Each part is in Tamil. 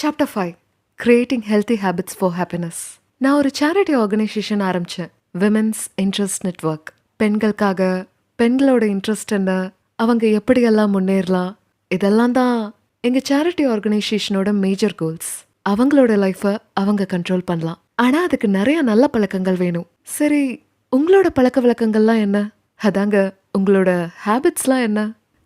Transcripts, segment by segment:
Chapter five creating healthy habits for happiness நான் ஒரு சேரிட்டி ஆர்கனைசேஷன் ஆரம்பித்தேன் விமென்ஸ் இன்ட்ரெஸ்ட் நெட்வொர்க் பெண்களுக்காக பெண்களோட இன்ட்ரெஸ்ட் என்ன அவங்க எப்படியெல்லாம் முன்னேறலாம் இதெல்லாம் தான் எங்கள் சேரிட்டி ஆர்கனைசேஷனோட மேஜர் கோல்ஸ் அவங்களோட லைஃப்பை அவங்க கண்ட்ரோல் பண்ணலாம். ஆனால் அதுக்கு நிறைய நல்ல பழக்கங்கள் வேணும். சரி உங்களோட பழக்க வழக்கங்கள்லாம் என்ன? அதாங்க உங்களோட ஹேபிட்ஸ்லாம் என்ன?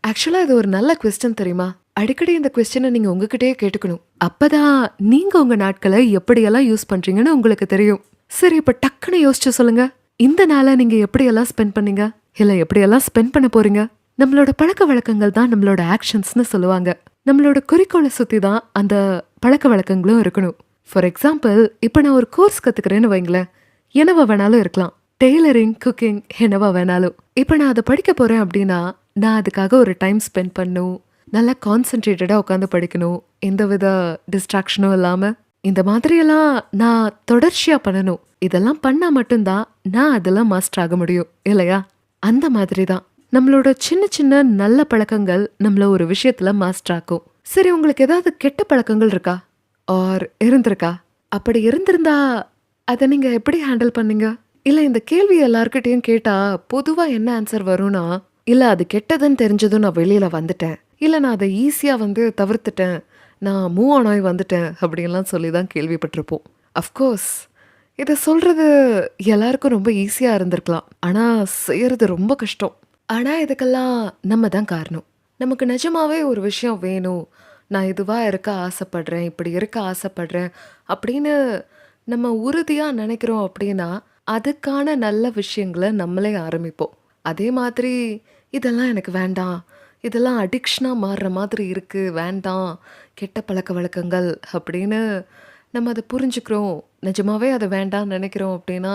ஆக்சுவலாக இது ஒரு நல்ல கொஸ்டின் தெரியுமா? அடிக்கடி இந்த கொஸ்டினை நீங்கள் உங்ககிட்டயே கேட்டுக்கணும். அப்பதான் நீங்கள் உங்கள் நாட்களை எப்படியெல்லாம் யூஸ் பண்ணுறீங்கன்னு உங்களுக்கு தெரியும். சரி இப்போ டக்குன்னு யோசிச்சு சொல்லுங்க. இந்த நாளை நீங்கள் எப்படியெல்லாம் ஸ்பெண்ட் பண்ணீங்க? இல்லை எப்படியெல்லாம் ஸ்பெண்ட் பண்ண போறீங்க? நம்மளோட பழக்க வழக்கங்கள் தான் நம்மளோட ஆக்ஷன்ஸ்னு சொல்லுவாங்க. நம்மளோட குறிக்கோளை சுற்றி தான் அந்த பழக்க வழக்கங்களும் இருக்கணும். ஃபார் எக்ஸாம்பிள் இப்போ நான் ஒரு கோர்ஸ் கற்றுக்கிறேன்னு வைங்களேன். என்னவா வேணாலும் இருக்கலாம். டெய்லரிங் குக்கிங் என்னவா வேணாலும். இப்போ நான் அதை படிக்க போகிறேன் அப்படின்னா நான் அதுக்காக ஒரு டைம் ஸ்பெண்ட் பண்ணும். நல்லா கான்சென்ட்ரேட்டடாக உட்காந்து படிக்கணும். எந்தவித டிஸ்ட்ராக்ஷனும் இல்லாமல் இந்த மாதிரியெல்லாம் நான் தொடர்ச்சியாக பண்ணணும். இதெல்லாம் பண்ணால் மட்டும்தான் நான் அதெல்லாம் மாஸ்டர் ஆக முடியும் இல்லையா? அந்த மாதிரி தான் நம்மளோட சின்ன சின்ன நல்ல பழக்கங்கள் நம்மள ஒரு விஷயத்துல மாஸ்டர் ஆக்கும். சரி உங்களுக்கு ஏதாவது கெட்ட பழக்கங்கள் இருக்கா? ஆர் இருந்திருக்கா? அப்படி இருந்திருந்தா அதை நீங்கள் எப்படி ஹேண்டில் பண்ணீங்க? இல்லை இந்த கேள்வி எல்லாருக்கிட்டேயும் கேட்டால் பொதுவாக என்ன ஆன்சர் வரும்னா இல்லை அது கெட்டதுன்னு தெரிஞ்சதும் நான் வெளியில் வந்துட்டேன். இல்லை நான் அதை ஈஸியாக வந்து தவிர்த்துட்டேன். நான் மூவ் ஆன் ஆகி வந்துட்டேன் அப்படின்லாம் சொல்லி தான் கேள்விப்பட்டிருப்போம் அஃப்கோர்ஸ் இதை சொல்கிறது எல்லாருக்கும் ரொம்ப ஈஸியாக இருந்திருக்கலாம். ஆனால் செய்கிறது ரொம்ப கஷ்டம். ஆனால் இதுக்கெல்லாம் நம்ம தான் காரணம். நமக்கு நிஜமாவே ஒரு விஷயம் வேணும். நான் இதுவாக இருக்க ஆசைப்படுறேன் இப்படி இருக்க ஆசைப்படுறேன் அப்படின்னு நம்ம உறுதியாக நினைக்கிறோம் அப்படின்னா அதுக்கான நல்ல விஷயங்களை நம்மளே ஆரம்பிப்போம். அதே மாதிரி இதெல்லாம் எனக்கு வேண்டாம். இதெல்லாம் அடிக்ஷனாக மாறுற மாதிரி இருக்குது வேண்டாம் கெட்ட பழக்க வழக்கங்கள் அப்படின்னு நம்ம அதை புரிஞ்சுக்கிறோம். நிஜமாவே அதை வேண்டாம்னு நினைக்கிறோம் அப்படின்னா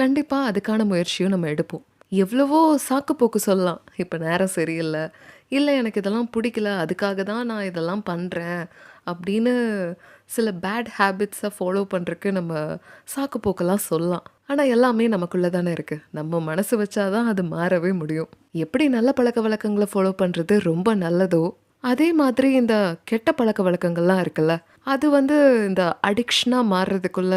கண்டிப்பாக அதுக்கான முயற்சியும் நம்ம எடுப்போம். எவ்வளவோ சாக்கு போக்கு சொல்லலாம் இப்போ நேரம் சரியில்லை இல்லை எனக்கு இதெல்லாம் பிடிக்கல அதுக்காக தான் நான் இதெல்லாம் பண்ணுறேன் அப்படின்னு சில பேட் ஹேபிட்ஸை ஃபாலோ பண்ணுறதுக்கு நம்ம சாக்கு போக்கெல்லாம் சொல்லலாம். ஆனால் எல்லாமே நமக்குள்ளே தானே இருக்குது நம்ம மனசு வச்சாதான் அது மாறவே முடியும். எப்படி நல்ல பழக்க வழக்கங்களை ஃபாலோ பண்ணுறது ரொம்ப நல்லதோ அதே மாதிரி இந்த கெட்ட பழக்க வழக்கங்கள்லாம் இருக்குல்ல அது வந்து இந்த அடிக்ஷனாக மாறுறதுக்குள்ள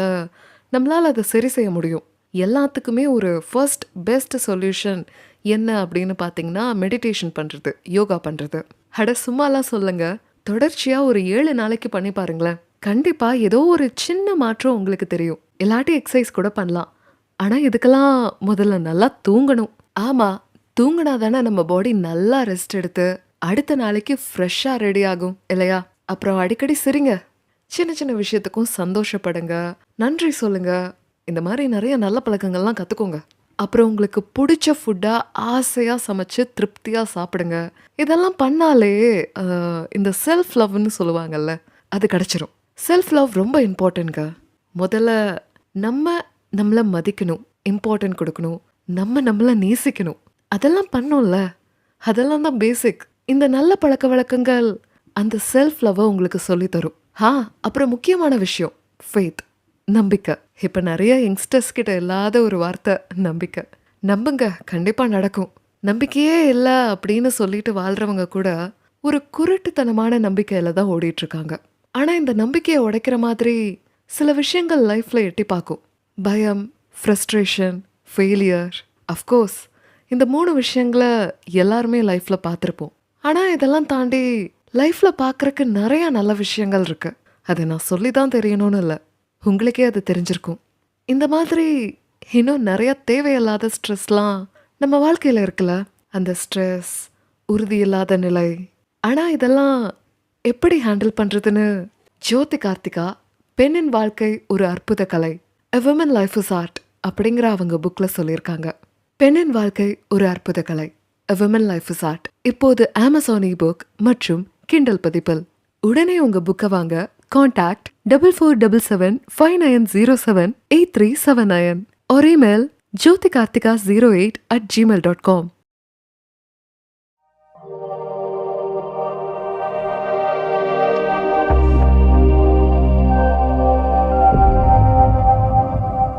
நம்மளால் அதை சரி செய்ய முடியும். எல்லாத்துக்குமே ஒரு ஃபர்ஸ்ட் பெஸ்ட் சொல்யூஷன் என்ன அப்படின்னு பார்த்தீங்கன்னா மெடிடேஷன் பண்ணுறது யோகா பண்ணுறது அட சும்மாலாம் சொல்லுங்கள் தொடர்ச்சியாக ஒரு ஏழு நாளைக்கு பண்ணி பாருங்களேன். கண்டிப்பாக ஏதோ ஒரு சின்ன மாற்றம் உங்களுக்கு தெரியும். இல்லாட்டி எக்ஸசைஸ் கூட பண்ணலாம். ஆனால் இதுக்கெல்லாம் முதல்ல நல்லா தூங்கணும். ஆமாம் தூங்கினா தானே நம்ம பாடி நல்லா ரெஸ்ட் எடுத்து அடுத்த நாளைக்கு ஃப்ரெஷ்ஷாக ரெடி ஆகும் இல்லையா? அப்புறம் அடிக்கடி சிரிங்க. சின்ன சின்ன விஷயத்துக்கும் சந்தோஷப்படுங்க. நன்றி சொல்லுங்க. இந்த மாதிரி நிறைய நல்ல பழக்கங்கள்லாம் கற்றுக்கோங்க அப்புறம் உங்களுக்கு பிடிச்ச ஃபுட்டாக ஆசையாக சமைச்சு திருப்தியாக சாப்பிடுங்க. இதெல்லாம் பண்ணாலே இந்த செல்ஃப் லவ்னு சொல்லுவாங்கல்ல அது கிடச்சிரும். செல்ஃப் லவ் ரொம்ப இம்பார்ட்டன்ட்ங்க முதல்ல நம்ம நம்மளை மதிக்கணும் இம்பார்ட்டன்ட் கொடுக்கணும். நம்ம நம்மளை நேசிக்கணும். அதெல்லாம் பண்ணோம்ல. அதெல்லாம் தான் பேசிக் இந்த நல்ல பழக்க வழக்கங்கள் அந்த செல்ஃப் லவ்வை உங்களுக்கு சொல்லித்தரும் ஹா ஆ அப்புறம் முக்கியமான விஷயம் ஃபேத் நம்பிக்கை. இப்போ நிறைய யங்ஸ்டர்ஸ் கிட்ட இல்லாத ஒரு வார்த்தை நம்பிக்கை. நம்புங்க கண்டிப்பாக நடக்கும். நம்பிக்கையே இல்லை அப்படின்னு சொல்லிட்டு வாழ்றவங்க கூட ஒரு குருட்டுத்தனமான நம்பிக்கையில தான் ஓடிட்டு இருக்காங்க ஆனால் இந்த நம்பிக்கையை உடைக்கிற மாதிரி சில விஷயங்கள் லைஃப்ல எட்டி பார்க்கும். பயம் ஃப்ரஸ்ட்ரேஷன் ஃபெயிலியர் அஃப்கோர்ஸ் இந்த மூணு விஷயங்களை எல்லாருமே லைஃப்பில் பார்த்துருப்போம். ஆனால் இதெல்லாம் தாண்டி லைஃப்பில் பார்க்கறக்கு நிறையா நல்ல விஷயங்கள் இருக்குது அதை நான் சொல்லி தான் தெரியணும்னு இல்லை. உங்களுக்கே அது தெரிஞ்சிருக்கும். இந்த மாதிரி இன்னும் நிறையா தேவையில்லாத ஸ்ட்ரெஸ்லாம் நம்ம வாழ்க்கையில் இருக்குல்ல? அந்த ஸ்ட்ரெஸ் உறுதி இல்லாத நிலை. ஆனால் இதெல்லாம் எப்படி ஹேண்டில் பண்ணுறதுன்னு ஜோதி கார்த்திகா பெண்ணின் வாழ்க்கை ஒரு அற்புத கலை. A woman life is art அப்படிங்கிற அவங்க புக்கில் சொல்லியிருக்காங்க. பெண்ணின் வாழ்க்கை ஒரு அற்புத கலை. விமன் லைஃப் இஸ் ஆர்ட் இப்போது அமேசான் புக் மற்றும் கிண்டல் பதிப்பில். உடனே உங்க புக்கை வாங்க. Contact double four double seven five nine zero seven eight three seven nine ஒரு email Jothi Karthika zero eight at Gmail dot com